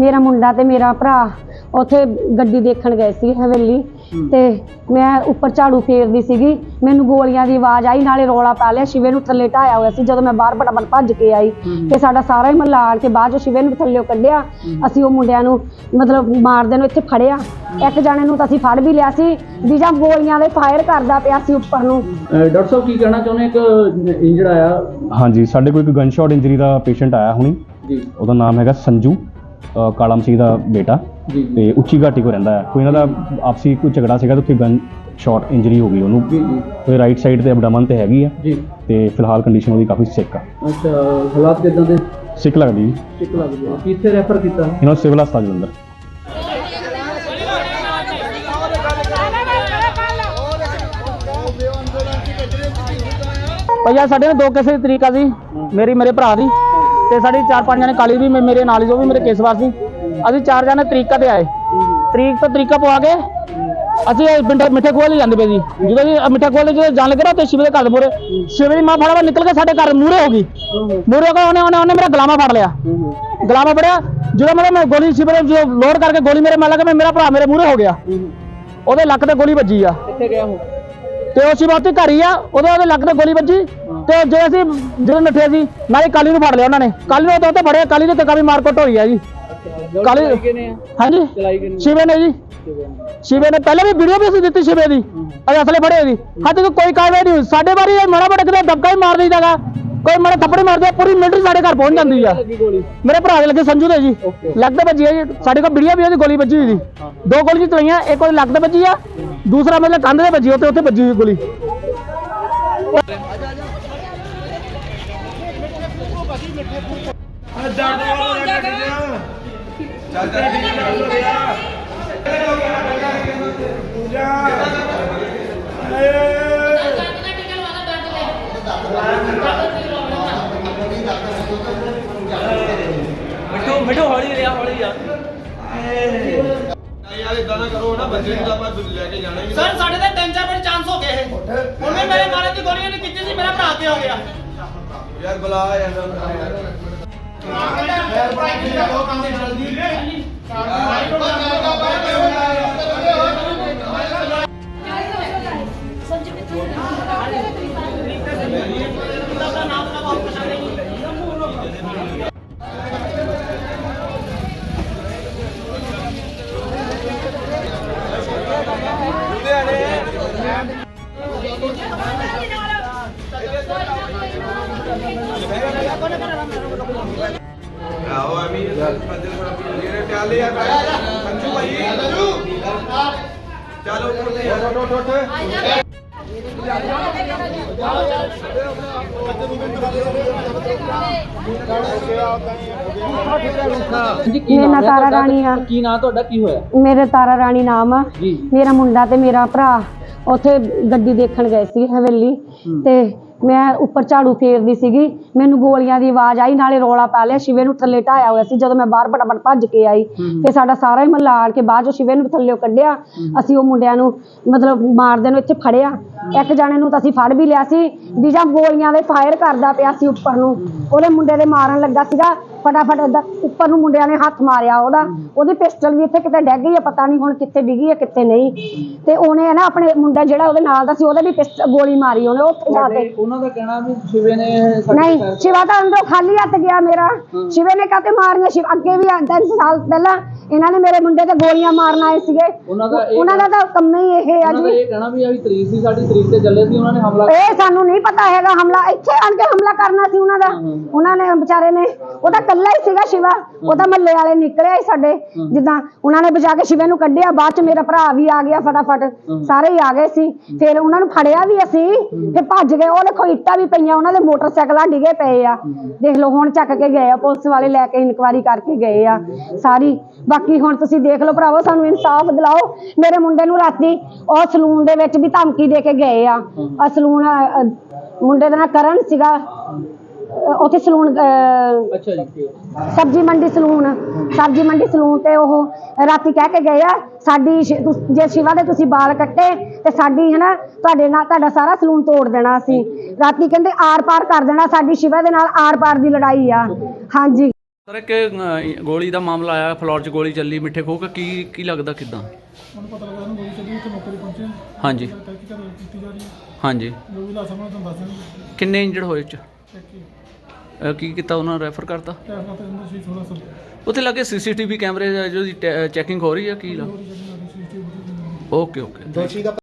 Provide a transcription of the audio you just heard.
ਮੇਰਾ ਮੁੰਡਾ ਤੇ ਮੇਰਾ ਭਰਾ ਉੱਥੇ ਗੱਡੀ ਦੇਖਣ ਗਏ ਸੀ ਹਵੇਲੀ ਤੇ ਮੈਂ ਉੱਪਰ ਝਾੜੂ ਫੇਰਦੀ ਸੀਗੀ ਮੈਨੂੰ ਗੋਲੀਆਂ ਦੀ ਆਵਾਜ਼ ਆਈ ਨਾਲੇ ਰੋਲਾ ਪਾ ਲਿਆ ਸ਼ਿਵੇ ਨੂੰ ਥੱਲੇ ਢਾਇਆ ਹੋਇਆ ਸੀ ਜਦੋਂ ਮੈਂ ਬਾਹਰ ਫਟਾਫਟ ਭੱਜ ਕੇ ਆਈ ਤੇ ਸਾਡਾ ਸਾਰਾ ਹੀ ਮਹੱਲਾ ਆਣ ਕੇ ਬਾਅਦ ਚ ਸ਼ਿਵੇ ਨੂੰ ਥੱਲੇ ਕੱਢਿਆ ਅਸੀਂ ਉਹ ਮੁੰਡਿਆਂ ਨੂੰ ਮਤਲਬ ਮਾਰਦੇ ਨੂੰ ਇੱਥੇ ਫੜਿਆ। ਇੱਕ ਜਾਣੇ ਨੂੰ ਤਾਂ ਅਸੀਂ ਫੜ ਵੀ ਲਿਆ ਸੀ ਦੂਜਾ ਗੋਲੀਆਂ ਦੇ ਫਾਇਰ ਕਰਦਾ ਪਿਆ ਸੀ ਉੱਪਰ ਨੂੰ। ਡਾਕਟਰ ਸਾਹਿਬ ਕੀ ਕਹਿਣਾ ਚਾਹੁੰਦੇ? ਇੱਕ ਇੰਜਰਡ ਆਇਆ। ਹਾਂਜੀ ਸਾਡੇ ਕੋਲ ਇੱਕ ਗਨ ਸ਼ਾਟ ਇੰਜਰੀ ਦਾ ਪੇਸ਼ੈਂਟ ਆਇਆ ਹੁਣੀ। ਜੀ। ਉਹਦਾ ਨਾਮ ਹੈਗਾ ਸੰਜੂ। ਕਾਲਾ ਮਸੀਹ ਦਾ ਬੇਟਾ ਤੇ ਉੱਚੀ ਘਾਟੀ ਕੋ ਰਹਿੰਦਾ ਹੈ। ਕੋਈ ਇਹਨਾਂ ਦਾ ਆਪਸੀ ਕੋਈ ਝਗੜਾ ਸੀਗਾ ਤੇ ਉੱਥੇ ਗਨ ਸ਼ਾਟ ਇੰਜਰੀ ਹੋ ਗਈ ਉਹਨੂੰ। ਜੀ ਜੀ। ਕੋਈ ਰਾਈਟ ਸਾਈਡ ਤੇ ਐਬਡਮਨ ਤੇ ਹੈਗੀ ਆ ਜੀ। ਤੇ ਫਿਲਹਾਲ ਕੰਡੀਸ਼ਨ ਉਹਦੀ ਕਾਫੀ ਸਿੱਕ ਆ। ਅੱਛਾ ਹਾਲਾਤ ਕਿਦਾਂ ਦੇ? ਸਿੱਕ ਲੱਗਦੀ ਜੀ। ਸਿੱਕ ਲੱਗਦੇ ਆ ਕਿੱਥੇ ਰੈਫਰ ਕੀਤਾ? ਇਹਨਾਂ ਨੂੰ ਸਿਵਲ ਹਸਪਤਾਲ ਜਲੰਧਰ ਭਈਆ ਸਾਡੇ ਨਾਲ ਦੋ ਕੇਸਾਂ ਦੀ ਤਰੀਕਾ ਸੀ ਮੇਰੀ ਮੇਰੇ ਭਰਾ ਦੀ। ਤੇ ਸਾਡੀ ਚਾਰ ਪੰਜ ਜਣੇ ਕਾਲੀ ਵੀ ਮੇ- ਮੇਰੇ ਨਾਲ ਹੀ ਜੋ ਵੀ ਮੇਰੇ ਕੇਸਵਾਰ ਸੀ ਅਸੀਂ ਚਾਰ ਜਣੇ ਤਰੀਕਾ ਤੇ ਆਏ। ਤਰੀਕ ਤੋਂ ਤਰੀਕਾ ਪਵਾ ਕੇ ਅਸੀਂ ਇਹ ਪਿੰਡ ਮਿੱਠੇ ਖੋਲ ਜਾਂਦੇ ਪਏ ਜੀ ਜਦੋਂ ਜੀ ਮਿੱਠੇ ਖੋਲ ਜਦੋਂ ਜਾਣ ਲੱਗੇ ਨਾ ਤੇ ਸ਼ਿਵ ਦੇ ਘਰ ਮੂਹਰੇ ਸ਼ਿਵ ਦੀ ਮਾਂ ਫੜਾਵਾ ਨਿਕਲ ਕੇ ਸਾਡੇ ਘਰ ਮੂਹਰੇ ਹੋ ਗਈ। ਮੂਹਰੇ ਹੋ ਕੇ ਉਹਨੇ ਉਹਨੇ ਉਹਨੇ ਮੇਰਾ ਗਲਾਮਾ ਫੜ ਲਿਆ। ਗਲਾਮਾ ਫੜਿਆ ਜਦੋਂ ਮਤਲਬ ਮੈਂ ਗੋਲੀ ਸ਼ਿਵ ਦੇ ਜੋ ਲੋਡ ਕਰਕੇ ਗੋਲੀ ਮੇਰੇ ਮਾਰ ਲੱਗਾ ਮੈਂ ਮੇਰਾ ਭਰਾ ਮੇਰੇ ਮੂਹਰੇ ਹੋ ਗਿਆ। ਉਹਦੇ ਲੱਕ ਤੇ ਗੋਲੀ ਵੱਜੀ ਆ। ਕਿੱਥੇ ਗਿਆ ਉਹ? ਤੇ ਉਹ ਸ਼ਿਵਾਤੀ ਘਰ ਹੀ ਆ ਉਹਦੇ ਉਹਦੇ ਲੱਕ ਤੇ ਗੋਲੀ ਵੱਜੀ। ਤੇ ਜੇ ਅਸੀਂ ਜਦੋਂ ਨੱਠੇ ਸੀ ਨਾਲੇ ਕਾਲੀ ਨੂੰ ਫੜ ਲਿਆ ਉਹਨਾਂ ਨੇ। ਕਾਲੀ ਨੂੰ ਉੱਤੇ ਫੜਿਆ ਕਾਲੀ ਦੇ ਤੇ ਕਾਫੀ ਮਾਰਕੁੱਟ ਹੋਈ ਆ ਜੀ। ਕਾਲੀ ਹਾਂਜੀ ਸ਼ਿਵੇ ਨੇ ਜੀ। ਸ਼ਿਵੇ ਨੇ। ਪਹਿਲੇ ਵੀ ਵੀਡੀਓ ਵੀ ਅਸੀਂ ਦਿੱਤੀ ਸ਼ਿਵੇ ਦੀ। ਅਸੀਂ ਅਸਲੇ ਫੜੇ ਦੀ ਹੱਦ ਤੱਕ ਕੋਈ ਕਾਰਵਾਈ ਨਹੀਂ ਹੋਈ। ਸਾਡੇ ਇਹ ਮਾੜਾ ਮੋਟਾ ਕਿਤੇ ਦਬਕਾ ਹੀ ਮਾਰ ਦਈਦਾਗਾ ਕੋਈ ਮਾੜਾ ਥੱਪੜ ਮਾਰਦੇ ਪੂਰੀ ਮਿੰਟ ਸਾਡੇ ਘਰ ਪਹੁੰਚ ਜਾਂਦੀ ਆ। ਮੇਰੇ ਭਰਾ ਦੇ ਲੱਗੇ ਸੰਜੂ ਦੇ ਜੀ। ਲੱਗ ਤੇ ਵੱਜੀ ਆ ਜੀ। ਸਾਡੇ ਕੋਲ ਵੀਡੀਓ ਵੀ ਉਹਦੀ ਗੋਲੀ ਵੱਜੀ ਹੋਈ ਦੀ ਦੋ ਗੋਲੀ ਚਲਾਈਆਂ ਇੱਕ ਉਹਦੇ ਲੱਗ ਤੇ ਵੱਜੀ ਆ। ਦੂਸਰਾ ਮਤਲਬ ਕੰਧ ਤੇ ਵੱਜੀ ਉੱਤੇ ਉੱਥੇ ਵੱਜੀ ਹੋਈ ਗੋਲੀ। ਯਾਰ ਇਦਾਂ ਨਾ ਕਰੋ ਨਾ ਬੱਚੇ ਨੂੰ ਤਾਂ ਆਪਾਂ ਲੈ ਕੇ ਜਾਣਾ ਹੀ ਸਰ ਸਾਡੇ ਤੇ ਤਿੰਨ ਚਾਰ ਵਾਰ ਚਾਂਸ ਹੋ ਗਏ ਇਹ। ਉਹਨੇ ਮੇਰੇ ਮਾਰਨ ਦੀ ਗੋਲੀਆਂ ਨਹੀਂ ਕੀਤੀ ਸੀ ਮੇਰਾ ਭਰਾ ਤੇ ਹੋ ਗਿਆ। ਯਾਰ ਬੁਲਾ ਯਾਰ। ਆਓ ਅਮੀ ਪੰਜਲ ਤਾਰਾ? ਰਾਣੀ ਆ। ਕੀ ਨਾਂ ਤੁਹਾਡਾ ਕੀ ਹੋਇਆ ਮੇਰੇ ਤਾਰਾ ਰਾਣੀ ਨਾਮ ਆ ਜੀ ਮੇਰਾ ਮੁੰਡਾ ਤੇ ਮੇਰਾ ਭਰਾ ਉੱਥੇ ਗੱਡੀ ਦੇਖਣ ਗਏ ਸੀ ਹਵੇਲੀ ਤੇ ਮੈਂ ਉੱਪਰ ਝਾੜੂ ਫੇਰਦੀ ਸੀਗੀ। ਮੈਨੂੰ ਗੋਲੀਆਂ ਦੀ ਆਵਾਜ਼ ਆਈ ਨਾਲੇ ਰੋਲਾ ਪਾ ਲਿਆ। ਸ਼ਿਵੇ ਨੂੰ ਥੱਲੇ ਢਾਇਆ ਹੋਇਆ ਸੀ। ਜਦੋਂ ਮੈਂ ਬਾਹਰ ਫਟਾਫਟ ਭੱਜ ਕੇ ਆਈ ਤੇ ਸਾਡਾ ਸਾਰਾ ਹੀ ਮਹੱਲਾ ਆਣ ਕੇ ਬਾਅਦ ਚ ਸ਼ਿਵੇ ਨੂੰ ਥੱਲੇ ਕੱਢਿਆ। ਅਸੀਂ ਉਹ ਮੁੰਡਿਆਂ ਨੂੰ ਮਤਲਬ ਮਾਰਦੇ ਨੂੰ ਇੱਥੇ ਫੜਿਆ। ਇੱਕ ਜਾਣੇ ਨੂੰ ਤਾਂ ਅਸੀਂ ਫੜ ਵੀ ਲਿਆ ਸੀ। ਦੂਜਾ ਗੋਲੀਆਂ ਦੇ ਫਾਇਰ ਕਰਦਾ ਪਿਆ ਸੀ ਉੱਪਰ ਨੂੰ। ਉਹਦੇ ਮੁੰਡੇ ਦੇ ਮਾਰਨ ਲੱਗਾ ਸੀਗਾ। ਫਟਾਫਟ ਏਦਾਂ ਉੱਪਰ ਨੂੰ ਮੁੰਡਿਆਂ ਨੇ ਹੱਥ ਮਾਰਿਆ ਉਹਦਾ। ਉਹਦੀ ਪਿਸਟਲ ਵੀ ਇੱਥੇ ਕਿਤੇ ਡਿੱਗ ਗਈ ਹੈ ਪਤਾ ਨਹੀਂ ਹੁਣ ਕਿੱਥੇ ਡਿੱਗੀ ਹੈ ਕਿੱਥੇ ਨਹੀਂ। ਤੇ ਉਹਨੇ ਨਾ ਆਪਣੇ ਮੁੰਡਾ ਜਿਹੜਾ ਉਹਦੇ ਨਾਲ ਦਾ ਸੀ ਉਹਦੇ ਵੀ ਪਿਸਟਲ ਗੋਲੀ ਮਾਰੀ ਉਹਨੇ ਉੱਥੇ ਜਾ ਕੇ। ਉਹਨਾਂ ਦਾ ਕਹਿਣਾ ਵੀ ਸ਼ਿਵੇ ਨੇ ਨਹੀਂ ਸ਼ਿਵਾ ਤਾਂ ਅੰਦਰੋਂ ਖਾਲੀ ਹੱਥ ਗਿਆ ਮੇਰਾ। ਸ਼ਿਵੇ ਨੇ ਕਾਤੇ ਮਾਰੀਆਂ? ਸ਼ਿਵ ਅੱਗੇ ਵੀ ਆਂਦਾ ਸਾਲ ਪਹਿਲਾਂ ਇਹਨਾਂ ਨੇ ਮੇਰੇ ਮੁੰਡੇ ਤੇ ਗੋਲੀਆਂ ਮਾਰਨ ਆਏ ਸੀਗੇ। ਉਹਨਾਂ ਦਾ ਇਹ ਉਹਨਾਂ ਦਾ ਤਾਂ ਕੰਮ ਹੀ ਇਹ ਆ ਉਹਨਾਂ ਦਾ ਜੀ। ਇਹ ਕਹਿਣਾ ਵੀ ਆ ਵੀ ਤਰੀਕ ਸੀ ਸਾਡੀ ਤਰੀਕ ਤੇ ਚੱਲੇ ਸੀ ਉਹਨਾਂ ਨੇ ਹਮਲਾ ਇਹ ਸਾਨੂੰ ਨਹੀਂ ਪਤਾ ਹੈਗਾ ਹਮਲਾ। ਇੱਥੇ ਆਣ ਕੇ ਹਮਲਾ ਕਰਨਾ ਸੀ ਉਹਨਾਂ ਦਾ। ਉਹਨਾਂ ਨੇ ਵਿਚਾਰੇ ਨੇ ਉਹ ਤਾਂ ਇਕੱਲਾ ਹੀ ਸੀਗਾ ਸ਼ਿਵਾ। ਉਹ ਤਾਂ ਮੱਲੇ ਵਾਲੇ ਨਿਕਲੇ ਸੀ ਸਾਡੇ। ਜਿੱਦਾਂ ਉਹਨਾਂ ਨੇ ਬਚਾ ਕੇ ਸ਼ਿਵੇ ਨੂੰ ਕੱਢਿਆ ਬਾਅਦ ਚ ਮੇਰਾ ਭਰਾ ਵੀ ਆ ਗਿਆ ਫਟਾਫਟ। ਸਾਰੇ ਹੀ ਆ ਗਏ ਸੀ। ਫਿਰ ਉਹਨਾਂ ਨੂੰ ਫੜਿਆ ਵੀ ਅਸੀਂ ਫਿਰ ਭੱਜ ਗਏ। ਉਹ ਦੇਖੋ ਇੱਟਾਂ ਵੀ ਪਈਆਂ ਉਹਨਾਂ ਦੇ ਮੋਟਰਸਾਈਕਲਾਂ ਡਿਗੇ ਪਏ ਆ। ਦੇਖ ਲਓ ਹੁਣ ਚੱਕ ਕੇ ਗਏ ਆ ਪੁਲਿਸ ਵਾਲੇ ਲੈ ਕੇ ਇਨਕੁਆਰੀ ਕਰਕੇ ਗਏ ਆ। ਸਾਰੀ ਬਾਕੀ ਹੁਣ ਤੁਸੀਂ ਦੇਖ ਲਓ ਭਰਾਵੋ ਸਾਨੂੰ ਇਨਸਾਫ ਦਿਲਾਓ। ਮੇਰੇ ਮੁੰਡੇ ਨੂੰ ਰਾਤੀ ਉਹ ਸਲੂਨ ਦੇ ਵਿੱਚ ਵੀ ਧਮਕੀ ਦੇ ਕੇ ਗਏ ਆ। ਆ ਸਲੂਨ ਅ, ਮੁੰਡੇ ਦਾ ਨਾਂ ਕਰਨ ਸੀਗਾ। ਅ, ਉੱਥੇ ਸਲੂਨ ਅ, ਅੱਛਾ ਜੀ। ਸਬਜ਼ੀ ਮੰਡੀ ਸਲੂਨ ਸਬਜ਼ੀ ਮੰਡੀ ਸਲੂਨ ਤੇ ਉਹ ਰਾਤੀ ਕਹਿ ਕੇ ਗਏ ਆ ਸਾਡੀ ਸ਼ਿ- ਤੁਸ- ਜੇ ਸ਼ਿਵਾ ਦੇ ਤੁਸੀਂ ਵਾਲ ਕੱਟੇ ਤੇ ਸਾਡੀ ਹੈ ਨਾ ਤੁਹਾਡੇ ਨਾਲ ਤੁਹਾਡਾ ਸਾਰਾ ਸਲੂਨ ਤੋੜ ਦੇਣਾ ਸੀ। ਰਾਤੀ ਕਹਿੰਦੇ ਆਰ ਪਾਰ ਕਰ ਦੇਣਾ ਸਾਡੀ ਸ਼ਿਵਾ ਦੇ ਨਾਲ ਆਰ ਪਾਰ ਦੀ ਲੜਾਈ ਆ। ਹਾਂਜੀ। ਸਰ ਇੱਕ ਅ, ਗੋਲੀ ਦਾ ਮਾਮਲਾ ਆਇਆ ਫਲੋਰ 'ਚ ਗੋਲੀ ਚੱਲੀ ਮਿੱਠੇ ਖੋਹ ਕੇ ਕੀ ਕੀ ਲੱਗਦਾ ਕਿਦਾਂ? ਉਹਨੂੰ ਪਤਾ ਲੱਗਾ ਉਹਨੂੰ ਗੋਲੀ ਚੱਲੀ ਇੱਥੇ ਮੌਕੇ ਤੇ ਪਹੁੰਚੇ। ਹਾਂਜੀ। ਤਹਿਕੀਕਤ ਕੀਤੀ ਜਾ ਰਹੀ ਹੈ। ਹਾਂਜੀ। ਜੋ ਵੀ ਲਾਸਾ ਮੈਂ ਤੁਹਾਨੂੰ ਦੱਸ ਦਿਆਂਗੇ ਕਿੰਨੇ ਇੰਜਰਡ ਹੋਏ ਚ ਚੈੱਕ ਅ, ਕੀ ਕੀਤਾ ਉਹਨਾਂ ਰੈਫਰ ਕਰਤਾ? ਟੈਸਟ ਤੇ ਅੰਦਰ ਸੀ ਥੋੜਾ ਸਰ ਉੱਥੇ ਲੱਗੇ ਸੀਸੀਟੀਵੀ ਕੈਮਰੇ ਜੋ ਚੈਕਿੰਗ ਹੋ ਰਹੀ ਹੈ ਕੀ ਲਾ ਓਕੇ ਓਕੇ। ਦੋਸ਼ੀ ਦਾ